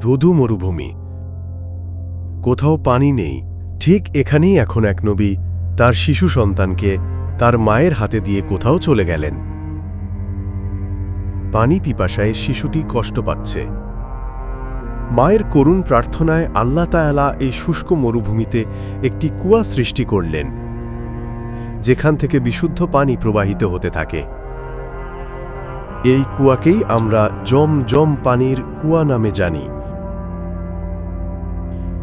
ধুধু মরুভূমি। কোথাও পানি নেই। ঠিক এখানেই এখন এক নবী তার শিশু সন্তানকে তার মায়ের হাতে দিয়ে কোথাও চলে গেলেন। পানি পিপাসায় শিশুটি কষ্ট পাচ্ছে। মায়ের করুণ প্রার্থনায় আল্লাহ তায়ালা এই শুষ্ক মরুভূমিতে একটি কুয়া সৃষ্টি করলেন, যেখান থেকে বিশুদ্ধ পানি প্রবাহিত হতে থাকে। এই কুয়াকেই আমরা জম জম পানির কুয়া নামে জানি।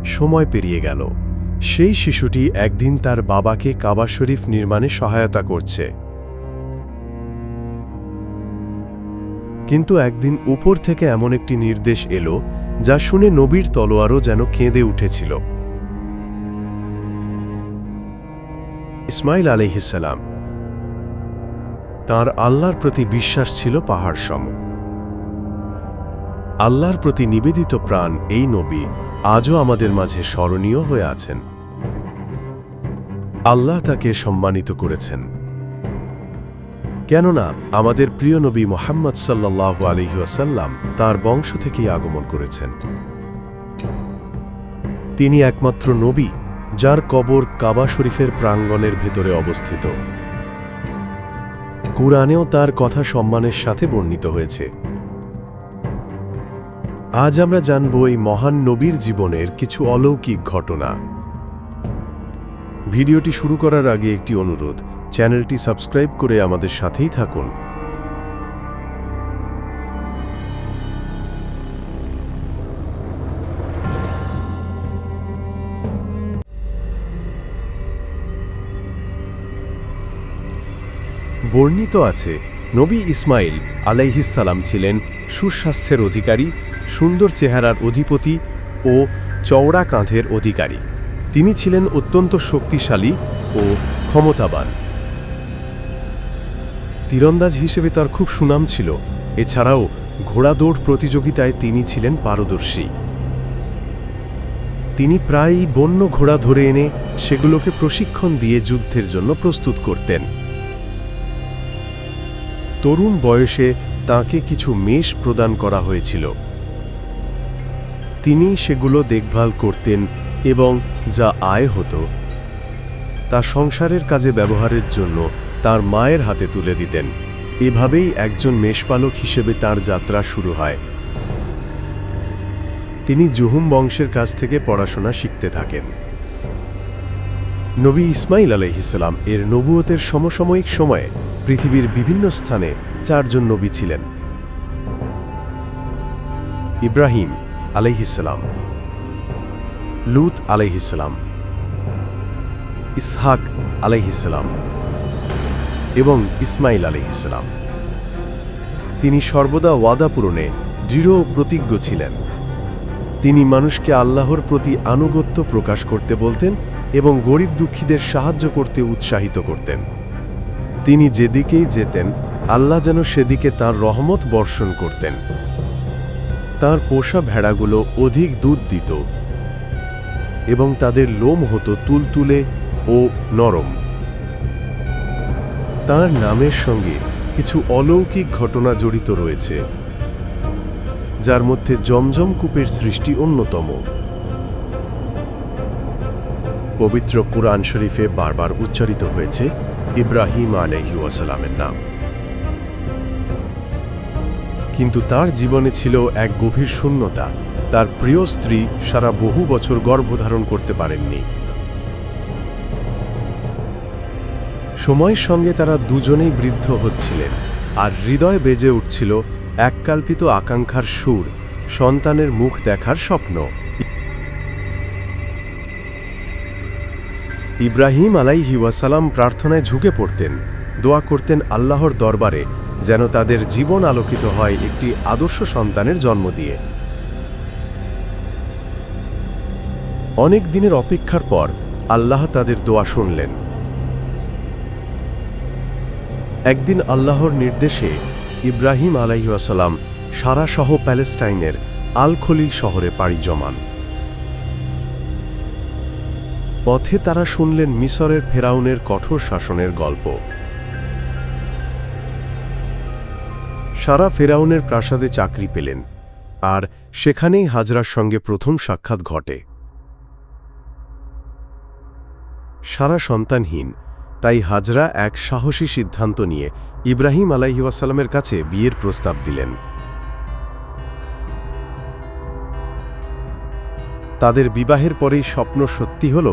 সময় পেরিয়ে গেল। সেই শিশুটি একদিন তার বাবাকে কাবা শরীফ নির্মাণে সহায়তা করছে। কিন্তু একদিন উপর থেকে এমন একটি নির্দেশ এলো, যা শুনে নবীর তলোয়ারও যেন কেঁদে উঠেছিল। ইসমাইল আলহিসাল্লাম তার আল্লাহর প্রতি বিশ্বাস ছিল পাহাড় সম আল্লাহর প্রতি নিবেদিত প্রাণ এই নবী আজও আমাদের মাঝে স্মরণীয় হয়ে আছেন। আল্লাহ তাকে সম্মানিত করেছেন। কেননা আমাদের প্রিয় নবী মোহাম্মদ সাল্লাহ আলহিউসাল্লাম তার বংশ থেকেই আগমন করেছেন। তিনি একমাত্র নবী, যার কবর কাবা শরীফের প্রাঙ্গণের ভেতরে অবস্থিত। কুরআনেও তার কথা সম্মানের সাথে বর্ণিত হয়েছে। আজ আমরা জানব এই মহান নবীর জীবনের কিছু অলৌকিক ঘটনা। ভিডিওটি শুরু করার আগে একটি অনুরোধ, চ্যানেলটি সাবস্ক্রাইব করে আমাদের সাথেই থাকুন। বর্ণিত আছে, নবী ইসমাইল আলাইহিসালাম ছিলেন সুস্বাস্থ্যের অধিকারী সুন্দর চেহারার অধিপতি ও চওড়া কাঁধের অধিকারী। তিনি ছিলেন অত্যন্ত শক্তিশালী ও ক্ষমতাবান। তীরন্দাজ হিসেবে তার খুব সুনাম ছিল। এছাড়াও ঘোড়াদৌড় প্রতিযোগিতায় তিনি ছিলেন পারদর্শী। তিনি প্রায়ই বন্য ঘোড়া ধরে এনে সেগুলোকে প্রশিক্ষণ দিয়ে যুদ্ধের জন্য প্রস্তুত করতেন। তরুণ বয়সে তাকে কিছু মেষ প্রদান করা হয়েছিল। তিনি সেগুলো দেখভাল করতেন এবং যা আয় হতো, তা সংসারের কাজে ব্যবহারের জন্য তার মায়ের হাতে তুলে দিতেন। এভাবেই একজন মেষপালক হিসেবে তার যাত্রা শুরু হয়। তিনি জুহুম বংশের কাছ থেকে পড়াশোনা শিখতে থাকেন। নবী ইসমাইল আলহিসাল্লাম এর নবুয়তের সমসাময়িক সময়ে পৃথিবীর বিভিন্ন স্থানে চারজন নবী ছিলেন। ইব্রাহিম আলাইহিসাল্লাম লুত আলাইহিসাল্লাম ইসহাক আলাইহিসাল্লাম এবং ইসমাইল আলাইহিসাল্লাম তিনি সর্বদা ওয়াদা পূরণে দৃঢ় প্রতিজ্ঞ ছিলেন। তিনি মানুষকে আল্লাহর প্রতি আনুগত্য প্রকাশ করতে বলতেন এবং গরিব দুঃখীদের সাহায্য করতে উৎসাহিত করতেন। তিনি যেদিকেই যেতেন, আল্লাহ যেন সেদিকে তার রহমত বর্ষণ করতেন। তার পোষা ভেড়াগুলো অধিক দুধ দিত এবং তাদের লোম হতো তুলতুলে ও নরম। তার নামের সঙ্গে কিছু অলৌকিক ঘটনা জড়িত রয়েছে, যার মধ্যে জমজম কূপের সৃষ্টি অন্যতম। পবিত্র কুরআন শরীফে বারবার উচ্চারিত হয়েছে ইব্রাহিম আলহি ওয়াসালামের নাম। কিন্তু তার জীবনে ছিল এক গভীর শূন্যতা। তার প্রিয় স্ত্রী সারা বহু বছর গর্ভধারণ করতে পারেননি। সময়ের সঙ্গে তারা দুজনেই বৃদ্ধ হচ্ছিলেন, আর হৃদয় বেজে উঠছিল এককাল্পিত আকাঙ্ক্ষার সুর, সন্তানের মুখ দেখার স্বপ্ন। ইব্রাহিম আলাইহি ওয়াসালাম প্রার্থনায় ঝুঁকে পড়তেন, দোয়া করতেন আল্লাহর দরবারে যেন তাদের জীবন আলোকিত হয় একটি আদর্শ সন্তানের জন্ম দিয়ে। অনেক দিনের অপেক্ষার পর আল্লাহ তাদের দোয়া শুনলেন। একদিন আল্লাহর নির্দেশে ইব্রাহিম আলাইসাল্লাম সারাসহ প্যালেস্টাইনের আল খলিল শহরে পাড়ি জমান। পথে তারা শুনলেন মিসরের ফেরাউনের কঠোর শাসনের গল্প। সারা ফেরাউনের প্রাসাদে চাকরি পেলেন, আর সেখানেই হাজরার সঙ্গে প্রথম সাক্ষাৎ ঘটে। সারা সন্তানহীন, তাই হাজরা এক সাহসী সিদ্ধান্ত নিয়ে ইব্রাহিম আলাইহিওয়াসাল্লামের কাছে বিয়ের প্রস্তাব দিলেন। তাদের বিবাহের পরেই স্বপ্ন সত্যি হল,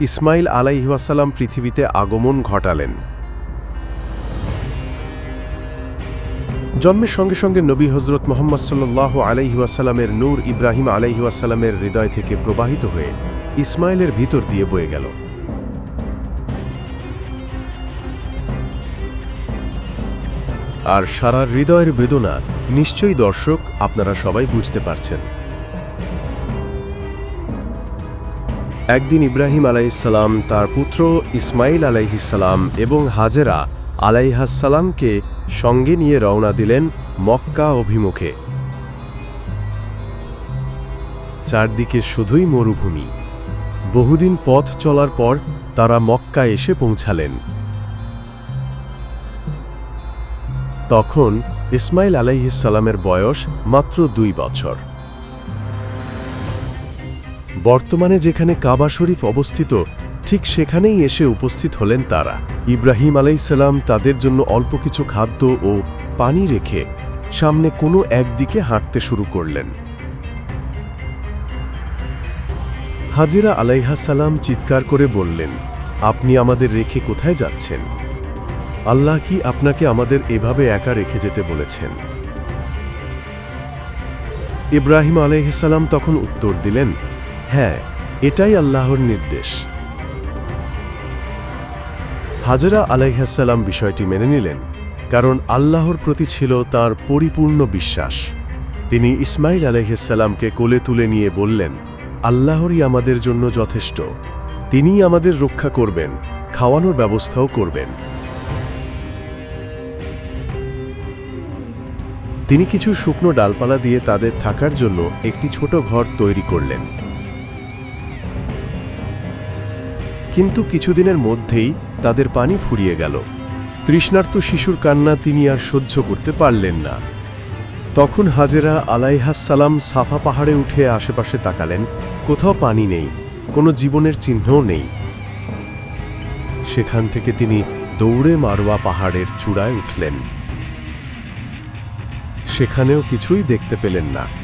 ইসমাইল আলাইহিওয়াসাল্লাম পৃথিবীতে আগমন ঘটালেন। জন্মের সঙ্গে সঙ্গে নবী হজরত মোহাম্মদ সাল্লাহ আলাইহিওয়াসাল্লামের নূর ইব্রাহিম আলাইহিওয়াসাল্লামের হৃদয় থেকে প্রবাহিত হয়ে ইসমাইলের ভিতর দিয়ে বয়ে গেল। আর সারা হৃদয়ের বেদনা নিশ্চয়ই দর্শক আপনারা সবাই বুঝতে পারছেন। একদিন ইব্রাহিম আলাইসাল্লাম তার পুত্র ইসমাইল আলাইহিসাল্লাম এবং হাজেরা আলাইহাসাল্লামকে সঙ্গে নিয়ে রওনা দিলেন মক্কা অভিমুখে। চারদিকে শুধুই মরুভূমি। বহুদিন পথ চলার পর তারা মক্কা এসে পৌঁছালেন। তখন ইসমাইল আলাইহিসাল্লামের বয়স মাত্র দুই বছর। বর্তমানে যেখানে কাবা শরীফ অবস্থিত, ঠিক সেখানেই এসে উপস্থিত হলেন তারা। ইব্রাহিম আলাইসাল্লাম তাদের জন্য অল্প কিছু খাদ্য ও পানি রেখে সামনে কোনো একদিকে হাঁটতে শুরু করলেন। হাজিরা আলাইহাসাল্লাম চিৎকার করে বললেন, আপনি আমাদের রেখে কোথায় যাচ্ছেন? আল্লাহ কি আপনাকে আমাদের এভাবে একা রেখে যেতে বলেছেন? ইব্রাহিম আলাইহিসাল্লাম তখন উত্তর দিলেন হ্যাঁ এটাই আল্লাহর নির্দেশ। হাজরা আলাইহাসাল্লাম বিষয়টি মেনে নিলেন, কারণ আল্লাহর প্রতি ছিল তার পরিপূর্ণ বিশ্বাস। তিনি ইসমাইল আলাইহাসাল্লামকে কোলে তুলে নিয়ে বললেন, আল্লাহরই আমাদের জন্য যথেষ্ট। তিনিই আমাদের রক্ষা করবেন, খাওয়ানোর ব্যবস্থাও করবেন। তিনি কিছু শুকনো ডালপালা দিয়ে তাদের থাকার জন্য একটি ছোট ঘর তৈরি করলেন। কিন্তু কিছুদিনের মধ্যেই তাদের পানি ফুরিয়ে গেল। তৃষ্ণার্ত শিশুর কান্না তিনি আর সহ্য করতে পারলেন না। তখন হাজেরা আলাইহাসালাম সাফা পাহাড়ে উঠে আশেপাশে তাকালেন, কোথাও পানি নেই, কোনো জীবনের চিহ্নও নেই। সেখান থেকে তিনি দৌড়ে মারোয়া পাহাড়ের চূড়ায় উঠলেন। সেখানেও কিছুই দেখতে পেলেন না।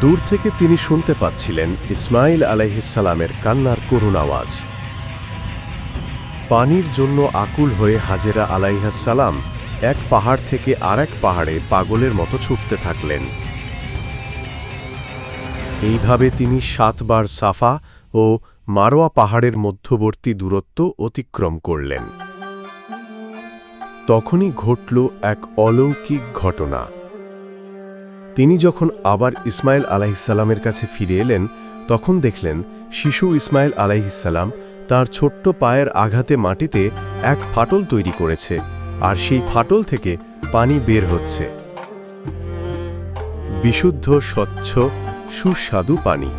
দূর থেকে তিনি শুনতে পাচ্ছিলেন ইসমাইল আলাইহিসালামের কান্নার করুণ আওয়াজ। পানির জন্য আকুল হয়ে হাজেরা আলাইহাসালাম এক পাহাড় থেকে আরেক পাহাড়ে পাগলের মতো ছুটতে থাকলেন। এইভাবে তিনি সাতবার সাফা ও মারোয়া পাহাড়ের মধ্যবর্তী দূরত্ব অতিক্রম করলেন। তখনই ঘটল এক অলৌকিক ঘটনা। তিনি যখন আবার ইসমাইল আলাহিসাল্লামের কাছে ফিরে এলেন, তখন দেখলেন শিশু ইসমাইল আলাইহিসাল্লাম তার ছোট্ট পায়ের আঘাতে মাটিতে এক ফাটল তৈরি করেছে আর সেই ফাটল থেকে পানি বের হচ্ছে। বিশুদ্ধ, স্বচ্ছ, সুস্বাদু পানি।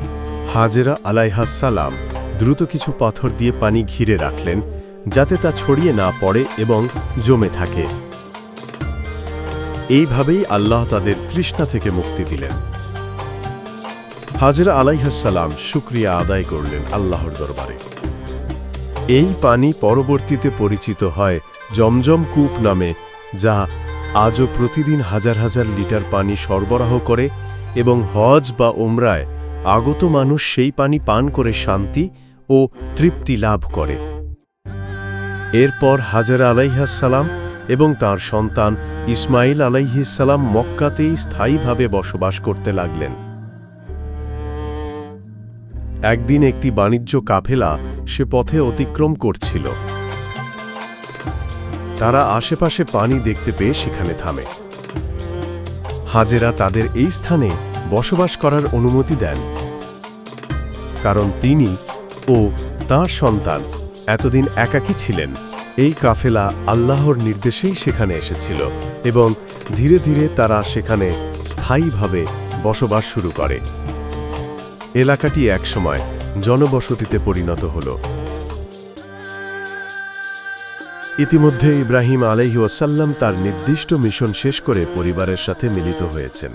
হাজেরা আলাইহাসাল্লাম দ্রুত কিছু পাথর দিয়ে পানি ঘিরে রাখলেন যাতে তা ছড়িয়ে না পড়ে এবং জমে থাকে। এইভাবেই আল্লাহ তাদের তৃষ্ণা থেকে মুক্তি দিলেন। হাজরা আলাইহাসাল্লাম শুক্রিয়া আদায় করলেন আল্লাহর দরবারে। এই পানি পরবর্তীতে পরিচিত হয় জমজম কূপ নামে, যা আজও প্রতিদিন হাজার হাজার লিটার পানি সরবরাহ করে এবং হজ বা ওমরায় আগত মানুষ সেই পানি পান করে শান্তি ও তৃপ্তি লাভ করে। এরপর হাজার আলাইহাসাল্লাম এবং তার সন্তান ইসমাইল আলাইহিসাল্লাম মক্কাতেই স্থায়ীভাবে বসবাস করতে লাগলেন। একদিন একটি বাণিজ্য কাফেলা সে পথে অতিক্রম করছিল। তারা আশেপাশে পানি দেখতে পেয়ে সেখানে থামে। হাজেরা তাদের এই স্থানে বসবাস করার অনুমতি দেন। কারণ তিনি ও তার সন্তান এতদিন একাকী ছিলেন। এই কাফেলা আল্লাহর নির্দেশেই সেখানে এসেছিল এবং ধীরে ধীরে তারা সেখানে স্থায়ীভাবে বসবাস শুরু করে। এলাকাটি একসময় জনবসতিতে পরিণত হল। ইতিমধ্যে ইব্রাহিম আলাইহি ওয়াসাল্লাম তার নির্দিষ্ট মিশন শেষ করে পরিবারের সাথে মিলিত হয়েছেন।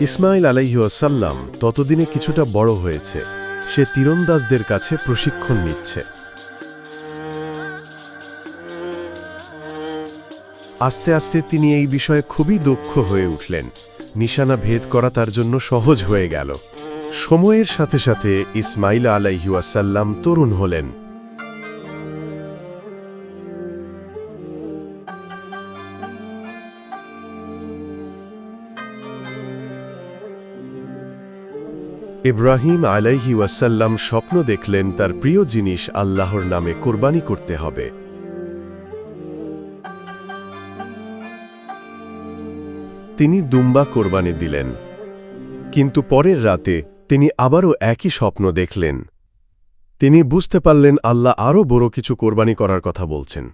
ইসমাইল আলাইহি ওয়াসাল্লাম ততদিনে কিছুটা বড় হয়েছে। সে তীরন্দাজদের কাছে প্রশিক্ষণ নিচ্ছে। আস্তে আস্তে তিনি এই বিষয়ে খুবই দক্ষ হয়ে উঠলেন। নিশানা ভেদ করা তার জন্য সহজ হয়ে গেল। সময়ের সাথে সাথে ইসমাইল আলাইহুয়াসাল্লাম তরুণ হলেন। ইব্রাহিম আলাইহি ওয়াসাল্লাম স্বপ্ন দেখলেন তার প্রিয় জিনিস আল্লাহর নামে কোরবানি করতে হবে। তিনি দুম্বা কোরবানি দিলেন। কিন্তু পরের রাতে তিনি আবারও একই স্বপ্ন দেখলেন। তিনি বুঝতে পারলেন আল্লাহ আরও বড় কিছু কোরবানি করার কথা বলছেন।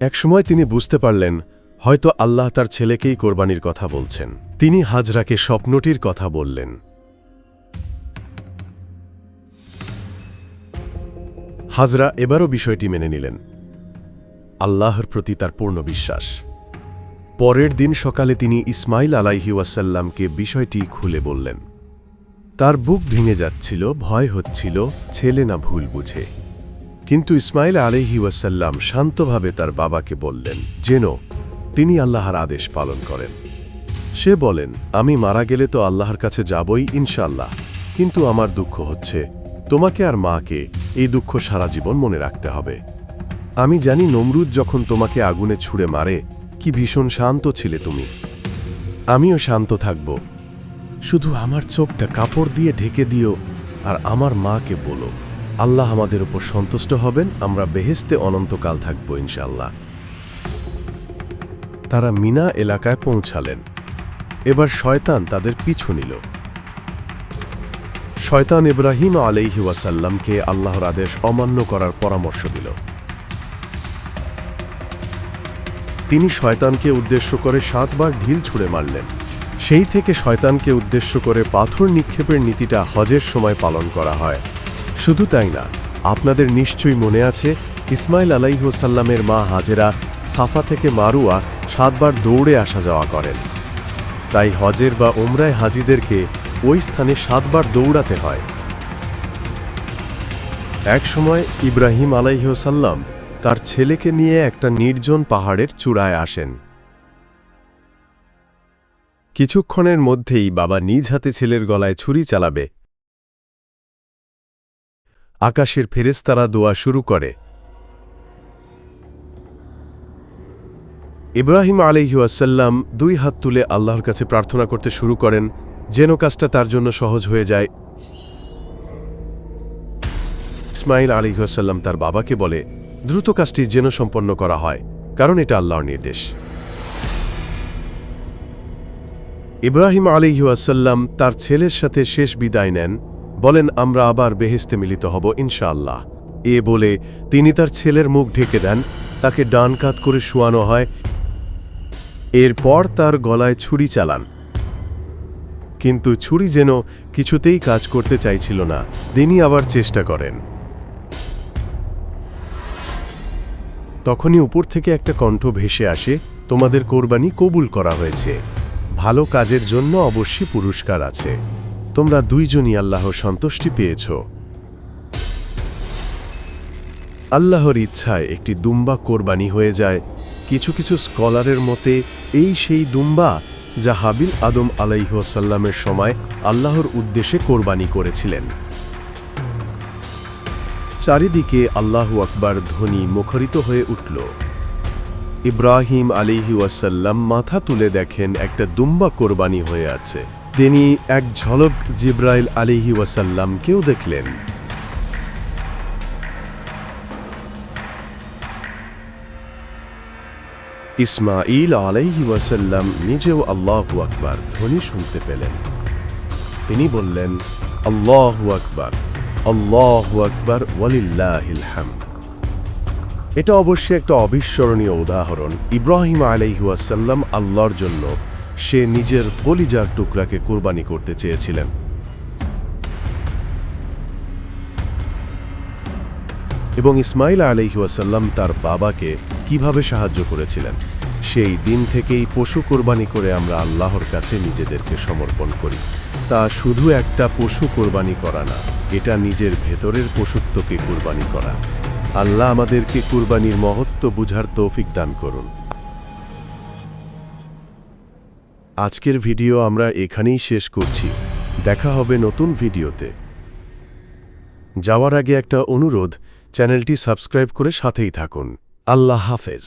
একসময় তিনি বুঝতে পারলেন হয়তো আল্লাহ তার ছেলেকেই কোরবানির কথা বলছেন। তিনি হাজরাকে স্বপ্নটির কথা বললেন। হাজরা এবারও বিষয়টি মেনে নিলেন। আল্লাহর প্রতি তার পূর্ণ বিশ্বাস। পরের দিন সকালে তিনি ইসমাইল আলাইহি ওয়াসাল্লামকে বিষয়টি খুলে বললেন। তার বুক ভেঙে যাচ্ছিল, ভয় হচ্ছিল, ছেলে না ভুল বুঝে। কিন্তু ইসমাইল আলাইহি ওয়াসাল্লাম শান্তভাবে তার বাবাকে বললেন যেন তিনি আল্লাহর আদেশ পালন করেন। সে বলেন, আমি মারা গেলে তো আল্লাহর কাছে যাবই ইনশাল্লাহ কিন্তু আমার দুঃখ হচ্ছে। তোমাকে আর মাকে এই দুঃখ সারা জীবন মনে রাখতে হবে। আমি জানি নমরুদ যখন তোমাকে আগুনে ছুঁড়ে মারে, কি ভীষণ শান্ত ছিলে তুমি। আমিও শান্ত থাকব। শুধু আমার চোখটা কাপড় দিয়ে ঢেকে দিও, আর আমার মাকে বলো, আল্লাহ আমাদের উপর সন্তুষ্ট হবেন, আমরা বেহেস্তে অনন্তকাল থাকব ইনশাল্লাহ তারা মিনা এলাকায় পৌঁছালেন। এবার শয়তান তাদের পিছু নিল। শয়তান ইব্রাহিম আলাইহি ওয়াসাল্লামকে আল্লাহর আদেশ অমান্য করার পরামর্শ দিল। তিনি শয়তানকে উদ্দেশ্য করে সাতবার ঢিল ছুঁড়ে মারলেন। সেই থেকে শয়তানকে উদ্দেশ্য করে পাথর নিক্ষেপের নীতিটা হজের সময় পালন করা হয়। শুধু তাই না, আপনাদের নিশ্চয়ই মনে আছে, ইসমাইল আলাইহসাল্লামের মা হাজেরা সাফা থেকে মারুয়া সাতবার দৌড়ে আসা যাওয়া করেন। তাই হজের বা ওমরায় হাজিদেরকে ওই স্থানে সাতবার দৌড়াতে হয়। এক সময় ইব্রাহিম আলাইহসাল্লাম তার ছেলেকে নিয়ে একটা নির্জন পাহাড়ের চূড়ায় আসেন। কিছুক্ষণের মধ্যেই বাবা নিজ হাতে ছেলের গলায় ছুরি চালাবে। আকাশের ফেরেস্তারা দোয়া শুরু করে। ইব্রাহিম আলিহাসাল্লাম দুই হাত তুলে আল্লাহর কাছে প্রার্থনা করতে শুরু করেন, যেন কাজটা তার জন্য সহজ হয়ে যায়। ইসমাইল আলিহাসাল্লাম তার বাবাকে বলে, দ্রুত কাজটি যেন সম্পন্ন করা হয়, কারণ এটা আল্লাহর নির্দেশ। ইব্রাহিম আলিহাসাল্লাম তার ছেলের সাথে শেষ বিদায় নেন, বলেন, আমরা আবার বেহেস্তে মিলিত হব, ইনশাআল্লাহ। এ বলে তিনি তার ছেলের মুখ ঢেকে দেন, তাকে ডান কাত করে শুয়ানো হয় এরপর তার গলায় ছুরি চালান। কিন্তু ছুরি যেন কিছুতেই কাজ করতে চাইছিল না। তিনি আবার চেষ্টা করেন। তখনই উপর থেকে একটা কণ্ঠ ভেসে আসে, তোমাদের কোরবানি কবুল করা হয়েছে। ভালো কাজের জন্য অবশ্যই পুরস্কার আছে। তোমরা দুইজনই আল্লাহর সন্তুষ্টি পেয়েছ। আল্লাহর ইচ্ছায় একটি দুম্বা কোরবানি হয়ে যায়। কিছু কিছু স্কলারের মতে এই সেই দুম্বা যা হাবিল আদম আলাইহসাল্লামের সময় আল্লাহর উদ্দেশ্যে কোরবানি করেছিলেন। চারিদিকে আল্লাহু আকবার ধ্বনি মুখরিত হয়ে উঠল। ইব্রাহিম আলিহি ওয়াসাল্লাম মাথা তুলে দেখেন একটা দুম্বা কোরবানি হয়ে আছে। তিনি এক ঝলক জিব্রাইল আলিহি ওয়াসাল্লামকেও দেখলেন। ইসমাইল আলাইহি ওয়াসাল্লাম নিজেও আল্লাহু আকবার ধ্বনি শুনতে পেলেন। তিনি বললেন, আল্লাহু আকবার আল্লাহু আকবার, ওয়ালিল্লাহিল হামদ। এটা অবশ্যই একটা অবিস্মরণীয় উদাহরণ। ইব্রাহিম আলাইহুয়াসাল্লাম আল্লাহর জন্য সে নিজের কলিজার টুকরাকে কোরবানি করতে চেয়েছিলেন। এবং ইসমাইল আলহিউসাল্লাম তার বাবাকে কীভাবে সাহায্য করেছিলেন? সেই দিন থেকেই পশু কোরবানি করে আমরা আল্লাহর কাছে নিজেদেরকে সমর্পণ করি। তা শুধু একটা পশু কোরবানি করা না, এটা নিজের ভেতরের পশুত্বকে কোরবানি করা। আল্লাহ আমাদেরকে কুরবানির মহত্ব বুঝার তৌফিক দান করুন। আজকের ভিডিও আমরা এখানেই শেষ করছি। দেখা হবে নতুন ভিডিওতে। যাওয়ার আগে একটা অনুরোধ চ্যানেলটি সাবস্ক্রাইব করে সাথেই থাকুন। আল্লাহ হাফেজ।